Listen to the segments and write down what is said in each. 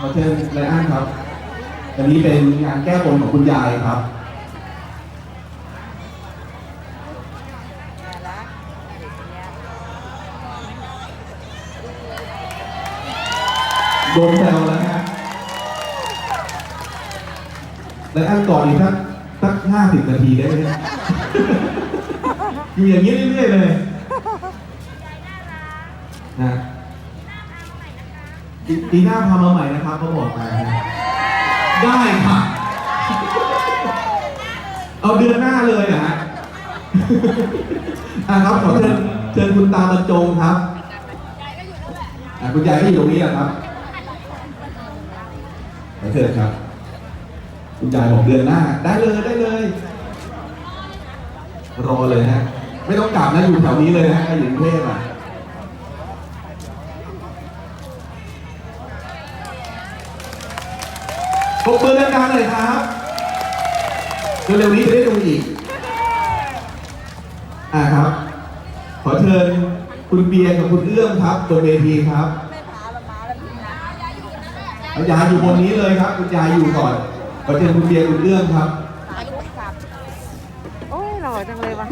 ขอเชิญไรอันครับ อันนี้เป็นงานแก้บนของคุณยายครับโดนแซวแล้วนะไรอันก่อนอีกสักสักห้าสิบนาทีได้ไหมเนี่ยอยู่อย่างนี้เรื่อยๆเลยนะ ปีปีหน้าพามาใหม่นะครับเขาบอกมานะได้ค่ะ เอาเดือนหน้าเลยนะฮะอะครับขอเชิญเชิญคุณตาบรรจงครับอะคุณยายก็อยู่ตรงนี้อะครับขอเชิญครับ คุณยายบอกเดือนหน้า ได้เลยได้เลย รอเลยฮะ ไม่ต้องกลับนะอยู่แถวนี้เลยนะอยู่กรุงเทพอะ ปรบมือดังๆเลยครับเร็วๆนี้จะได้ดูอีกอ่าครับ ขอเชิญคุณเบียร์กับคุณเอื้อมครับบนเวทีครับเอายายอยู่บนนี้เลยครับ คุณยายอยู่ก่อนขอเชิญคุณเบียร์คุณเอื้อมครับโอ้ยหล่อจังเลยวะ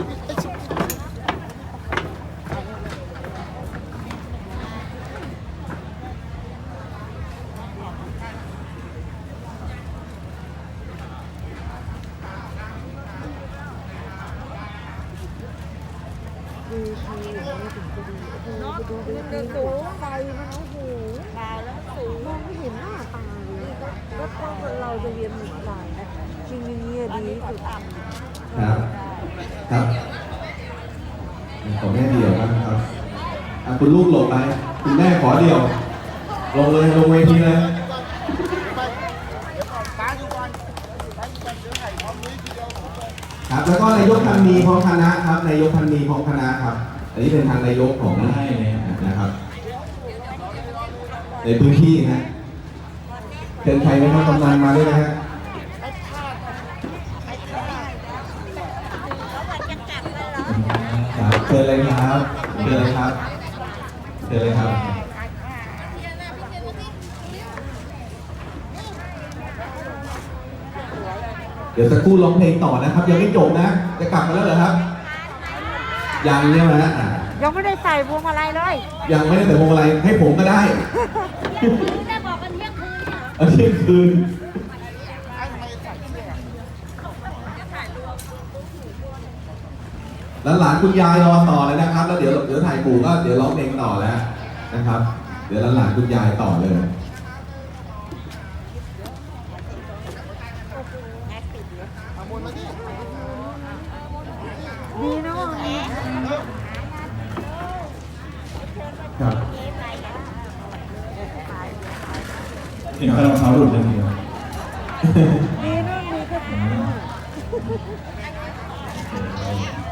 ดู ทีไม่ถึงจะดีโอ้โหดูดูดูดูไฟมันโอ้โหตายแล้วสูงมองไม่เห็นหน้าตาเลยแล้วก็เราจะเรียนเหมือนกันจริงๆเนี่ยดีสุดครับครับขอแม่เดียวครับครับอะคุณลูกหลบไปคุณแม่ขอเดียว ลงเลยลงเวทีเลยครับแล้วก็นายกพันมีพร้อมคณะครับนายกพันมีพร้อมคณะครับ อันนี้เป็นทางนายกของนะครับ ในพื้นที่นะเชิญใครไหมครับกำนันมาด้วยนะฮะครับเชิญเลยครับเชิญเลยครับเชิญเลยครับเดี๋ยวสักครู่ร้องเพลงต่อนะครับ ยังไม่จบนะ จะกลับมาแล้วเหรอครับ ยังเนี่ยนะอะยังไม่ได้ใส่พวงมาลัยเลยยังไม่ได้แต่วงอะไรให้ผมก็ได้ได้บอกกันเที่ยงคืนเหรอเอาเที่ยงคืนแล้วหลานคุณยายรอต่อเลยนะครับ แล้วเดี๋ยวเดี๋ยวถ่ายปู่ก็เดี๋ยวร้องเพลงต่อแล้วนะครับ เดี๋ยวหลานๆคุณยายต่อเลยดีนะวันนี้ ครับเห็นแค่รองเท้าหลุดอย่างเดียวดีนะมีก็ดีนะ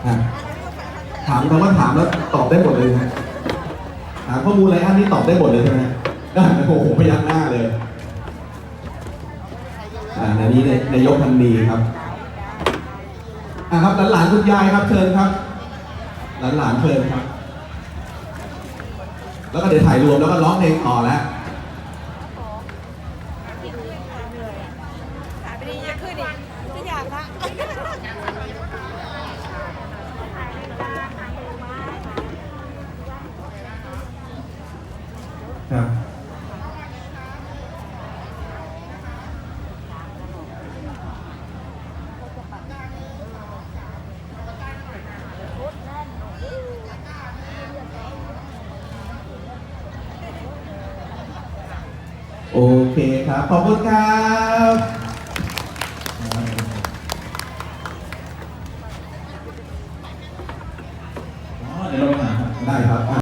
อะถามคำว่าถามแล้วตอบได้หมดเลยนะถามข้อมูลอะไรอันนี้ตอบได้หมดเลยใช่ไหมได้โอ้โหพยักหน้าเลย อ่าในนี้ในนายกพันดีครับ อ่าครับหลานๆคุณยายครับเชิญครับ หลานๆเชิญครับ แล้วก็เดี๋ยวถ่ายรวมแล้วก็ร้องเพลงต่อแล้ว ไม่ได้จะขึ้นอีกไม่อยากละ ครับ โอเคครับ ขอบคุณครับ